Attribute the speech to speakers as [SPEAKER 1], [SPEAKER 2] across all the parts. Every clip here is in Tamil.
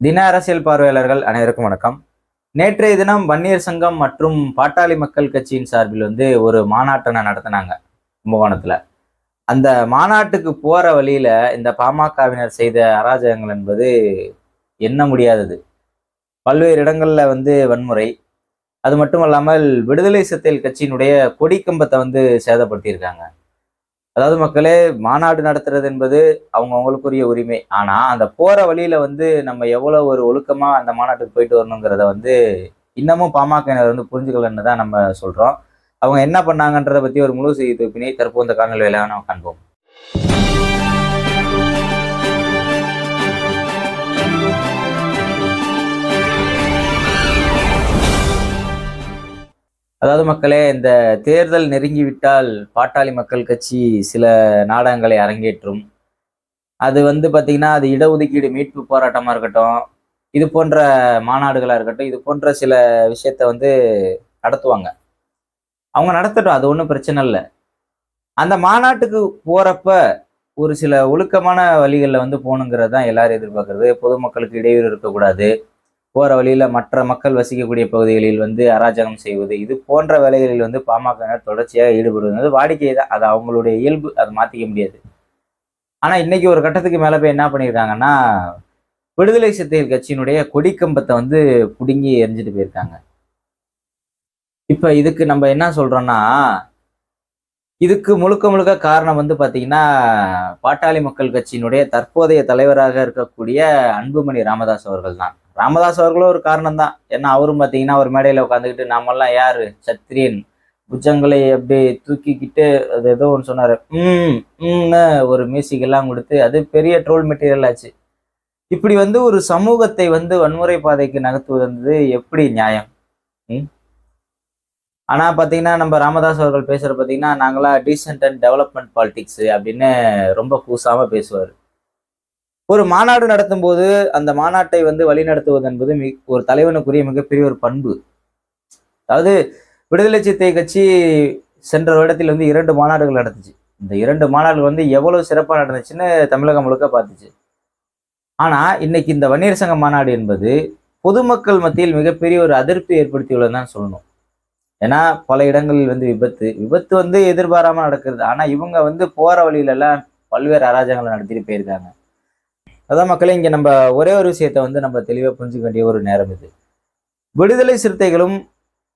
[SPEAKER 1] தின அரசியல் பார்வையாளர்கள் அனைவருக்கும் வணக்கம். நேற்றைய தினம் வன்னியர் சங்கம் மற்றும் பாட்டாளி மக்கள் கட்சியின் சார்பில் வந்து ஒரு மாநாட்டை நடத்தினாங்க கும்பகோணத்தில். அந்த மாநாட்டுக்கு போகிற வழியில் இந்த பாமகவினர் செய்த அராஜகங்கள் என்பது எண்ண முடியாதது. பல்வேறு இடங்களில் வந்து வன்முறை. அது மட்டும் இல்லாமல் விடுதலை சிறுத்தைகள் கட்சியினுடைய கொடி கம்பத்தை வந்து சேதப்படுத்தியிருக்காங்க. அதாவது மக்களே மாநாடு நடத்துறது என்பது அவங்க அவங்களுக்குரிய உரிமை. ஆனால் அந்த போகிற வழியில் வந்து நம்ம எவ்வளோ ஒரு ஒழுக்கமாக அந்த மாநாட்டுக்கு போயிட்டு வரணுங்கிறத வந்து இன்னமும் பாமகவினர் வந்து புரிஞ்சுக்கலன்னு தான் நம்ம சொல்கிறோம் அவங்க என்ன பண்ணாங்கன்றத பற்றி ஒரு முழு செய்தி தொகுப்பினை தற்போது இந்த காணொலி வேலையாக நம்ம காண்போம். அதாவது மக்களே இந்த தேர்தல் நெருங்கிவிட்டால் பாட்டாளி மக்கள் கட்சி சில நாடகங்களை அரங்கேற்றும். அது வந்து பார்த்திங்கன்னா அது இடஒதுக்கீடு மீட்பு போராட்டமாக இருக்கட்டும் இது போன்ற மாநாடுகளாக இருக்கட்டும் இது போன்ற சில விஷயத்த வந்து நடத்துவாங்க. அவங்க நடத்தட்டும் அது ஒன்றும் பிரச்சனை இல்லை. அந்த மாநாட்டுக்கு போகிறப்ப ஒரு சில ஒழுக்கமான வழிகளில் வந்து போகணுங்கிறது தான் எல்லாரும் எதிர்பார்க்குறது. பொதுமக்களுக்கு இடையூறு இருக்கக்கூடாது. போகிற வழியில் மற்ற மக்கள் வசிக்கக்கூடிய பகுதிகளில் வந்து அராஜகம் செய்வது இது போன்ற வேலைகளில் வந்து பாமக தொடர்ச்சியாக ஈடுபடுவது வாடிக்கை தான் அது அவங்களுடைய இயல்பு அதை மாற்றிக்க முடியாது. ஆனால் இன்னைக்கு ஒரு கட்டத்துக்கு மேலே போய் என்ன பண்ணியிருக்காங்கன்னா விடுதலை சிறுத்தைகள் கட்சியினுடைய கொடிக்கம்பத்தை வந்து பிடுங்கி எரிஞ்சிட்டு போயிருக்காங்க. இப்போ இதுக்கு நம்ம என்ன சொல்கிறோன்னா இதுக்கு முழுக்க முழுக்க காரணம் வந்து பார்த்தீங்கன்னா பாட்டாளி மக்கள் கட்சியினுடைய தற்போதைய தலைவராக இருக்கக்கூடிய அன்புமணி ராமதாஸ் அவர்கள் தான். ராமதாஸ் அவர்களும் ஒரு காரணம் தான் ஏன்னா அவரும் பார்த்தீங்கன்னா ஒரு மேடையில் உட்காந்துக்கிட்டு நாமெல்லாம் யாரு? சத்திரியன். புஜங்களை அப்படி தூக்கிக்கிட்டு அது ஏதோ ஒன்று சொன்னார். ம் ம்னு ஒரு மியூசிக் எல்லாம் கொடுத்து அது பெரிய ட்ரோல் மெட்டீரியல் ஆச்சு. இப்படி வந்து ஒரு சமூகத்தை வந்து வன்முறை பாதைக்கு நகர்த்துவது வந்து எப்படி நியாயம்? ம்? ஆனால் பார்த்தீங்கன்னா நம்ம ராமதாஸ் அவர்கள் பேசுகிற பார்த்தீங்கன்னா நாங்களாம் டீசென்ட் அண்ட் டெவலப்மெண்ட் பாலிடிக்ஸ் அப்படின்னு ரொம்ப கூசாமல் பேசுவார். ஒரு மாநாடு நடத்தும் போது அந்த மாநாட்டை வந்து வழிநடத்துவது என்பது மி ஒரு தலைவனுக்குரிய மிகப்பெரிய ஒரு பண்பு. அதாவது விடுதலை சித்தை கட்சி சென்ற வருடத்தில் வந்து இரண்டு மாநாடுகள் நடந்துச்சு. இந்த இரண்டு மாநாடுகள் வந்து எவ்வளவு சிறப்பாக நடந்துச்சுன்னு தமிழகம் முழுக்க பார்த்துச்சு. ஆனால் இன்னைக்கு இந்த வன்னியர் சங்க மாநாடு என்பது பொதுமக்கள் மத்தியில் மிகப்பெரிய ஒரு அதிருப்தி ஏற்படுத்தியுள்ளது தான் சொல்லணும். ஏன்னா பல இடங்களில் வந்து விபத்து. விபத்து வந்து எதிர்பாராமல் நடக்கிறது. ஆனால் இவங்க வந்து போகிற வழியிலெல்லாம் பல்வேறு அராஜகங்களை நடத்திட்டு போயிருக்காங்க. அதான் மக்களே இங்கே நம்ம ஒரே ஒரு விஷயத்த வந்து நம்ம தெளிவாக புரிஞ்சுக்க வேண்டிய ஒரு நேரம் இது. விடுதலை சிறுத்தைகளும்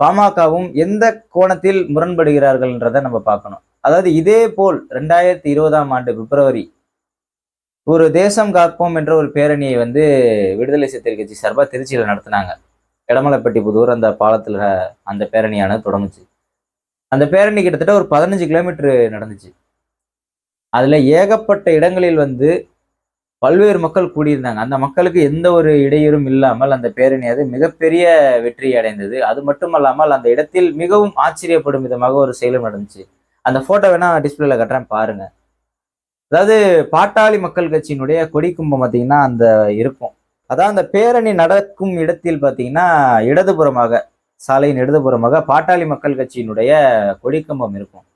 [SPEAKER 1] பாமகவும் எந்த கோணத்தில் முரண்படுகிறார்கள்ன்றதை நம்ம பார்க்கணும். அதாவது இதே போல் ரெண்டாயிரத்தி இருபதாம் ஆண்டு பிப்ரவரி ஒரு தேசம் காப்போம் என்ற ஒரு பேரணியை வந்து விடுதலை சிறுத்தை கட்சி சார்பாக திருச்சியில் நடத்தினாங்க. இடமலைப்பட்டி புதூர் அந்த பாலத்தில் அந்த பேரணியானது தொடங்குச்சு. அந்த பேரணி கிட்டத்தட்ட ஒரு பதினஞ்சு கிலோமீட்டர் நடந்துச்சு. அதில் ஏகப்பட்ட இடங்களில் வந்து பல்வேறு மக்கள் கூடியிருந்தாங்க. அந்த மக்களுக்கு எந்த ஒரு இடையூறும் இல்லாமல் அந்த பேரணி அது மிகப்பெரிய வெற்றி அடைந்தது. அது மட்டுமல்லாமல் அந்த இடத்தில் மிகவும் ஆச்சரியப்படும் விதமாக ஒரு செயலும் நடந்துச்சு. அந்த போட்டோ வேணா டிஸ்பிளேல கட்டுறேன் பாருங்க. அதாவது பாட்டாளி மக்கள் கட்சியினுடைய கொடி கும்பம் பார்த்தீங்கன்னா அந்த இருக்கும். அதான் அந்த பேரணி நடக்கும் இடத்தில் பார்த்தீங்கன்னா இடதுபுறமாக சாலையின் இடதுபுறமாக பாட்டாளி மக்கள் கட்சியினுடைய கொடிக்கம்பம் இருக்கும்.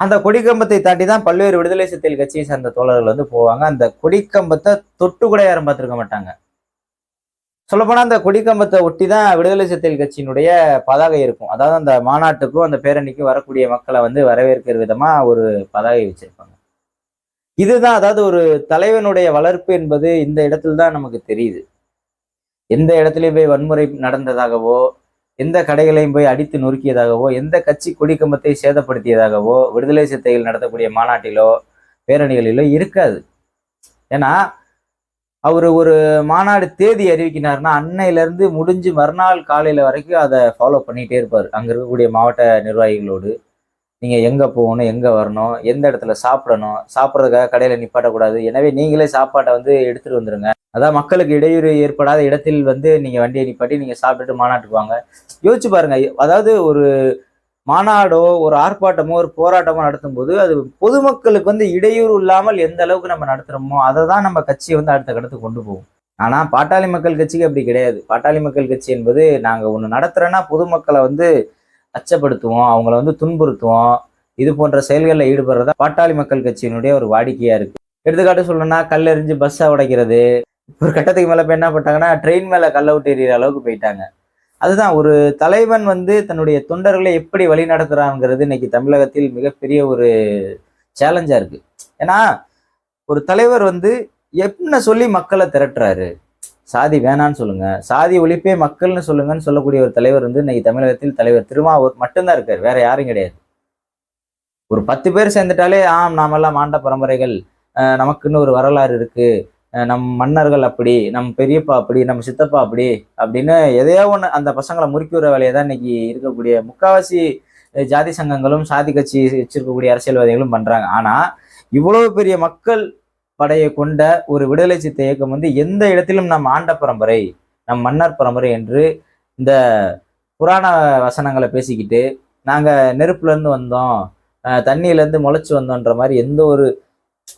[SPEAKER 1] அந்த கொடிக்கம்பத்தை தாண்டி தான் பல்வேறு விடுதலை சிறுத்தைகள் கட்சியை சேர்ந்த தோழர்கள் வந்து போவாங்க. அந்த கொடிக்கம்பத்தை தொட்டு கூட யாரும் பார்த்துருக்க மாட்டாங்க. சொல்லப்போனா அந்த கொடிக்கம்பத்தை ஒட்டி தான் விடுதலை சிறுத்தைகள் கட்சியினுடைய பதாகை இருக்கும். அதாவது அந்த மாநாட்டுக்கும் அந்த பேரணிக்கும் வரக்கூடிய மக்களை வந்து வரவேற்கிற விதமா ஒரு பதாகை வச்சிருப்பாங்க. இதுதான் அதாவது ஒரு தலைவனுடைய வளர்ப்பு என்பது இந்த இடத்துல தான் நமக்கு தெரியுது. எந்த இடத்துலையும் போய் வன்முறை நடந்ததாகவோ எந்த கடைகளையும் போய் அடித்து நொறுக்கியதாகவோ எந்த கட்சி கொடிக்கம்பத்தை சேதப்படுத்தியதாகவோ விடுதலை சித்தைகள் நடத்தக்கூடிய மாநாட்டிலோ பேரணிகளிலோ இருக்காது. ஏன்னா அவர் ஒரு மாநாடு தேதி அறிவிக்கினார்னா அன்னையிலேருந்து முடிஞ்சு மறுநாள் காலையில் வரைக்கும் அதை ஃபாலோ பண்ணிகிட்டே இருப்பார். அங்கே இருக்கக்கூடிய மாவட்ட நிர்வாகிகளோடு. நீங்கள் எங்கே போகணும் எங்கே வரணும் எந்த இடத்துல சாப்பிடணும் சாப்பிட்றதுக்காக கடையில் நிப்பாட்டக்கூடாது. எனவே நீங்களே சாப்பாட்டை வந்து எடுத்துகிட்டு வந்துடுங்க அதான் மக்களுக்கு இடையூறு ஏற்படாத இடத்தில் வந்து நீங்கள் வண்டியை நிப்பாட்டி நீங்கள் சாப்பிட்டுட்டு மாநாட்டுக்கு வாங்க. யோசிச்சு பாருங்கள் அதாவது ஒரு மாநாடோ ஒரு ஆர்ப்பாட்டமோ ஒரு போராட்டமோ நடத்தும் போது அது பொதுமக்களுக்கு வந்து இடையூறு இல்லாமல் எந்த அளவுக்கு நம்ம நடத்துகிறோமோ அதை தான் நம்ம கட்சியை வந்து அடுத்த கடத்துக்கு கொண்டு போவோம் ஆனால் பாட்டாளி மக்கள் கட்சிக்கு அப்படி கிடையாது. பாட்டாளி மக்கள் கட்சி என்பது நாங்கள் ஒன்று நடத்துகிறோன்னா பொதுமக்களை வந்து அச்சப்படுத்துவோம் அவங்கள வந்து துன்புறுத்துவோம். இது போன்ற செயல்களில் ஈடுபடுறதா பாட்டாளி மக்கள் கட்சியினுடைய ஒரு வாடிக்கையா இருக்கு. எடுத்துக்காட்டு சொல்லணும்னா கல்லெறிஞ்சு பஸ்ஸை உடைக்கிறது. ஒரு கட்டத்துக்கு மேலே இப்போ என்ன பண்ணிட்டாங்கன்னா ட்ரெயின் மேலே கல்ல விட்டு எறிகிற அளவுக்கு போயிட்டாங்க. அதுதான் ஒரு தலைவன் வந்து தன்னுடைய தொண்டர்களை எப்படி வழி நடத்துகிறாங்கிறது இன்னைக்கு தமிழகத்தில் மிகப்பெரிய ஒரு சேலஞ்சாக இருக்குது ஏன்னா ஒரு தலைவர் வந்து என்ன சொல்லி மக்களை திரட்டுறாரு? சாதி வேணான்னு சொல்லுங்க. சாதி ஒழிப்பே மக்கள்னு சொல்லுங்கன்னு சொல்லக்கூடிய ஒரு தலைவர் வந்து இன்னைக்கு தமிழகத்தில் தலைவர் திருமாவூர் மட்டும்தான் இருக்கார். வேற யாரும் கிடையாது. ஒரு பத்து பேர் சேர்ந்துட்டாலே ஆம் நாமெல்லாம் ஆண்ட பரம்பரைகள். நமக்குன்னு ஒரு வரலாறு இருக்கு. அஹ் நம் மன்னர்கள் அப்படி நம் பெரியப்பா அப்படி நம்ம சித்தப்பா அப்படி அப்படின்னு எதையோ ஒன்று அந்த பசங்களை முறுக்கி விடுற வேலையை தான் இன்னைக்கு இருக்கக்கூடிய முக்காவாசி ஜாதி சங்கங்களும் சாதி கட்சி வச்சிருக்கக்கூடிய அரசியல்வாதிகளும் பண்றாங்க. ஆனா இவ்வளவு பெரிய மக்கள் படையை கொண்ட ஒரு விடுதலை சித்த இயக்கம் வந்து எந்த இடத்திலும் நம் ஆண்ட பரம்பரை நம் மன்னர் பரம்பரை என்று இந்த புராண வசனங்களை பேசிக்கிட்டு நாங்கள் நெருப்புலேருந்து வந்தோம் தண்ணியிலேருந்து முளைச்சி வந்தோன்ற மாதிரி எந்த ஒரு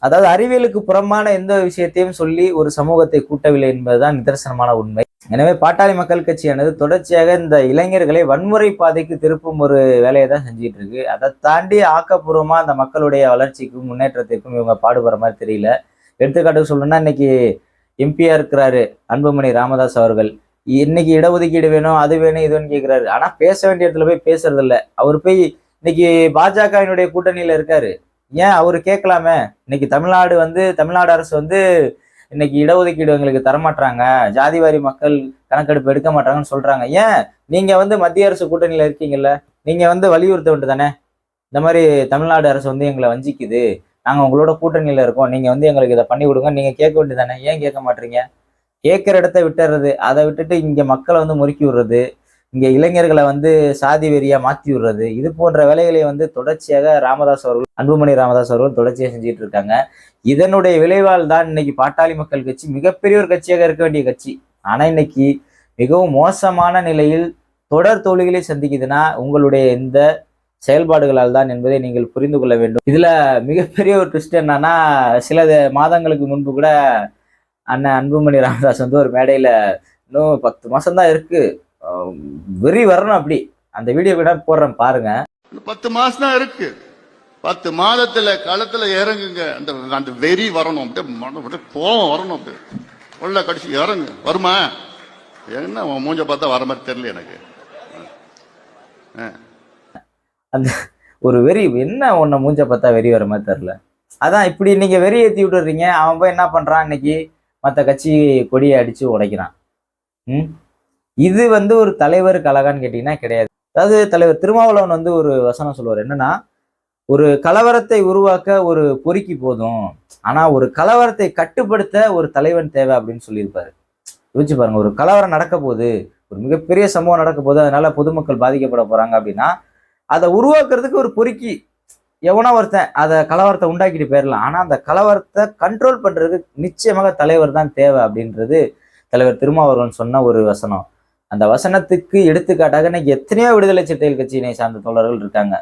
[SPEAKER 1] அதாவது அறிவியலுக்கு புறம்பான எந்த விஷயத்தையும் சொல்லி ஒரு சமூகத்தை கூட்டவில்லை என்பதுதான் நிதர்சனமான உண்மை. எனவே பாட்டாளி மக்கள் கட்சியானது தொடர்ச்சியாக இந்த இளைஞர்களை வன்முறை பாதைக்கு திருப்பும் ஒரு வேலையை தான் செஞ்சிட்டு இருக்கு அதை தாண்டி ஆக்கப்பூர்வமாக அந்த மக்களுடைய வளர்ச்சிக்கும் முன்னேற்றத்திற்கும் இவங்க பாடுபடுற மாதிரி தெரியல. எடுத்துக்காட்டுக்கு சொல்லணும்னா இன்னைக்கு எம்பியா இருக்கிறாரு அன்புமணி ராமதாஸ் அவர்கள். இன்னைக்கு இடஒதுக்கீடு வேணும் அது வேணும் இது வேணும் கேட்கிறாரு ஆனா பேச வேண்டிய இடத்துல போய் பேசுறது இல்லை அவர் போய் இன்னைக்கு பாஜகவினுடைய கூட்டணியில இருக்காரு. ஏன் அவர் கேட்கலாமே? இன்னைக்கு தமிழ்நாடு வந்து தமிழ்நாடு அரசு வந்து இன்னைக்கு இடஒதுக்கீடு எங்களுக்கு தரமாட்டாங்க ஜாதிவாரி மக்கள் கணக்கெடுப்பு எடுக்க மாட்டாங்கன்னு சொல்றாங்க. ஏன்? நீங்க வந்து மத்திய அரசு கூட்டணியில இருக்கீங்கல்ல? நீங்க வந்து வலியுறுத்த வேண்டியது தானே? இந்த மாதிரி தமிழ்நாடு அரசு வந்து எங்களை வஞ்சிக்குது. நாங்கள் உங்களோட கூட்டணியில் இருக்கோம். நீங்கள் வந்து எங்களுக்கு இதை பண்ணி கொடுங்க. நீங்கள் கேட்க வேண்டியது தானே ஏன் கேட்க மாட்டீங்க? கேட்குற இடத்த விட்டுறது அதை விட்டுட்டு இங்கே மக்களை வந்து முறுக்கி விடுறது இங்கே இளைஞர்களை வந்து சாதி வெறியாக மாற்றி விடுறது இது போன்ற வேலைகளை வந்து தொடர்ச்சியாக ராமதாஸ் அவர்கள் அன்புமணி ராமதாஸ் அவர்கள் தொடர்ச்சியாக செஞ்சுட்டு இருக்காங்க. இதனுடைய விளைவால் தான் இன்னைக்கு பாட்டாளி மக்கள் கட்சி மிகப்பெரிய ஒரு கட்சியாக இருக்க வேண்டிய கட்சி. ஆனால் இன்னைக்கு மிகவும் மோசமான நிலையில் தொடர் தோல்விகளை சந்திக்குதுன்னா உங்களுடைய இந்த செயல்பாடுகளால் தான் என்பதை நீங்கள் புரிந்து கொள்ள வேண்டும். இதுல மிகப்பெரிய ஒரு ட்விஸ்ட் என்னன்னா சில மாதங்களுக்கு முன்பு கூட அண்ணன் அன்புமணி ராமதாஸ் வந்து ஒரு மேடையில இன்னும் பத்து மாசம் தான் இருக்கு வெறி வரணும் அப்படி. அந்த வீடியோ கூட போடுறேன் பாருங்க.
[SPEAKER 2] பத்து மாசம் தான் இருக்கு. பத்து மாதத்துல களத்துல இறங்குங்க. அந்த அந்த வெறி வரணும் அப்படியே கோபம் வரணும் அப்படியே. உள்ள கடிச்சு இறங்கு. வருமா? என்ன மூஞ்ச பார்த்தா வர மாதிரி தெரியல எனக்கு.
[SPEAKER 1] அந்த ஒரு வெறி என்ன உன்னை மூஞ்ச பார்த்தா வெறி வர மாதிரி தெரில அதான் இப்படி நீங்கள் வெறி ஏற்றி விட்டுறீங்க அவன் போய் என்ன பண்ணுறான் இன்னைக்கு? மற்ற கட்சி கொடியை அடித்து உடைக்கிறான். ம்? இது வந்து ஒரு தலைவர் கலகான்னு கேட்டிங்கன்னா கிடையாது. அதாவது தலைவர் திருமாவளவன் வந்து ஒரு வசனம் சொல்லுவார் என்னன்னா ஒரு கலவரத்தை உருவாக்க ஒரு பொறுக்கி போதும் ஆனால் ஒரு கலவரத்தை கட்டுப்படுத்த ஒரு தலைவன் தேவை அப்படின்னு சொல்லியிருப்பாரு. யோசிச்சு பாருங்க ஒரு கலவரம் நடக்க போகுது ஒரு மிகப்பெரிய சம்பவம் நடக்க போகுது அதனால பொதுமக்கள் பாதிக்கப்பட போறாங்க அப்படின்னா அதை உருவாக்குறதுக்கு ஒரு பொறுக்கி. எவனோ ஒருத்தன் அதை கலவரத்தை உண்டாக்கிட்டு போயிடலாம் ஆனால் அந்த கலவரத்தை கண்ட்ரோல் பண்ணுறதுக்கு நிச்சயமாக தலைவர் தான் தேவை அப்படின்றது தலைவர் திருமாவளவன் சொன்ன ஒரு வசனம். அந்த வசனத்துக்கு எடுத்துக்காட்டாக இன்னைக்கு எத்தனையோ விடுதலை சிறுத்தைகள் கட்சியினை சார்ந்த தோழர்கள் இருக்காங்க.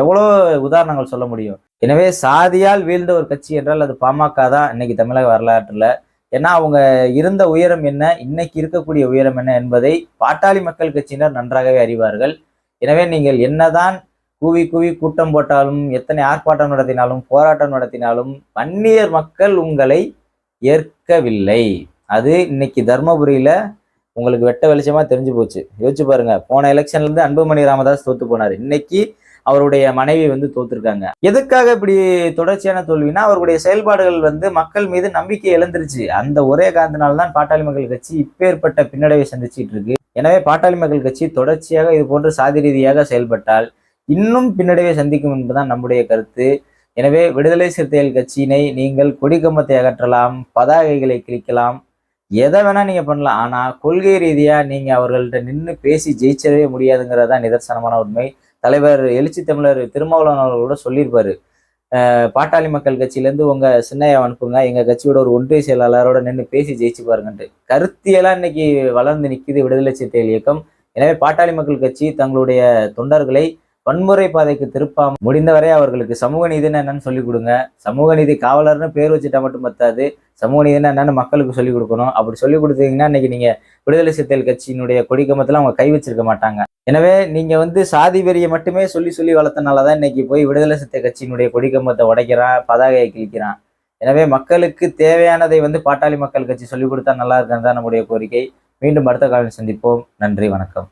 [SPEAKER 1] எவ்வளோ உதாரணங்கள் சொல்ல முடியும். எனவே சாதியால் வீழ்ந்த ஒரு கட்சி என்றால் அது பாமக தான் இன்னைக்கு தமிழக வரலாற்றில். ஏன்னா அவங்க இருந்த உயரம் என்ன இன்னைக்கு இருக்கக்கூடிய உயரம் என்ன என்பதை பாட்டாளி மக்கள் கட்சியினர் நன்றாகவே அறிவார்கள். எனவே நீங்கள் என்னதான் கூவி கூவி கூட்டம் போட்டாலும் எத்தனை ஆர்ப்பாட்டம் நடத்தினாலும் போராட்டம் நடத்தினாலும் வன்னியர் மக்கள் உங்களை ஏற்கவில்லை. அது இன்னைக்கு தர்மபுரியில உங்களுக்கு வெட்ட வெளிச்சமா தெரிஞ்சு போச்சு. யோசிச்சு பாருங்க போன எலெக்ஷன்ல இருந்து அன்புமணி ராமதாஸ் தோத்து போனார். இன்னைக்கு அவருடைய மனைவி வந்து தோத்துருக்காங்க. எதுக்காக இப்படி தொடர்ச்சியான தோல்வினா அவருடைய செயல்பாடுகள் வந்து மக்கள் மீது நம்பிக்கை இழந்துருச்சு. அந்த ஒரே காரணத்தினால்தான் பாட்டாளி மக்கள் கட்சி இப்பேற்பட்ட பின்னடைவை சந்திச்சிட்டு இருக்கு. எனவே பாட்டாளி மக்கள் கட்சி தொடர்ச்சியாக இது போன்று சாதி ரீதியாக செயல்பட்டால் இன்னும் பின்னடைவை சந்திக்கும் என்பதுதான் நம்முடைய கருத்து. எனவே விடுதலை சிறுத்தைகள் கட்சியினை நீங்கள் கொடிக்கம்பத்தை அகற்றலாம் பதாகைகளை கிழிக்கலாம் எதை வேணா நீங்க பண்ணலாம். ஆனா கொள்கை ரீதியா நீங்க அவர்கள்ட்ட நின்று பேசி ஜெயிச்சிடவே முடியாதுங்கிறதா நிதர்சனமான உண்மை. தலைவர் எழுச்சி தமிழர் திருமாவளவன் அவர்கள் கூட சொல்லியிருப்பாரு பாட்டாளி மக்கள் கட்சியிலேருந்து உங்க சின்னையா அனுப்புங்க. எங்க கட்சியோட ஒரு ஒன்றிய செயலாளரோட நின்று பேசி ஜெயிச்சு பாருங்கன்ட்டு. கருத்தியெல்லாம் இன்னைக்கு வளர்ந்து நிற்குது விடுதலை சிறுத்தைகள் இயக்கம். எனவே பாட்டாளி மக்கள் கட்சி தங்களுடைய தொண்டர்களை வன்முறை பாதைக்கு திருப்பாம முடிந்தவரை அவர்களுக்கு சமூக நீதினா என்னன்னு சொல்லிக் கொடுங்க. சமூக நீதி காவலர்னு பேர் வச்சுட்டா மட்டும் பத்தாது. சமூக நீதினா என்னன்னு மக்களுக்கு சொல்லிக் கொடுக்கணும். அப்படி சொல்லிக் கொடுத்தீங்கன்னா இன்னைக்கு நீங்க விடுதலை சிறுத்தைகள் கட்சியினுடைய கொடிக்கம்பத்துல அவங்க கை வச்சிருக்க மாட்டாங்க. எனவே நீங்க வந்து சாதி வெறியை மட்டுமே சொல்லி சொல்லி வளர்த்தனால தான் இன்னைக்கு போய் விடுதலை சிறுத்தை கட்சியினுடைய கொடிக்கம்பத்தை உடைக்கிறான் பதாகையை கிழிக்கிறான். எனவே மக்களுக்கு தேவையானதை வந்து பாட்டாளி மக்கள் கட்சி சொல்லிக் கொடுத்தா நல்லா இருக்குன்னு தான் நம்முடைய கோரிக்கை. மீண்டும் அடுத்த காலம் சந்திப்போம். நன்றி வணக்கம்.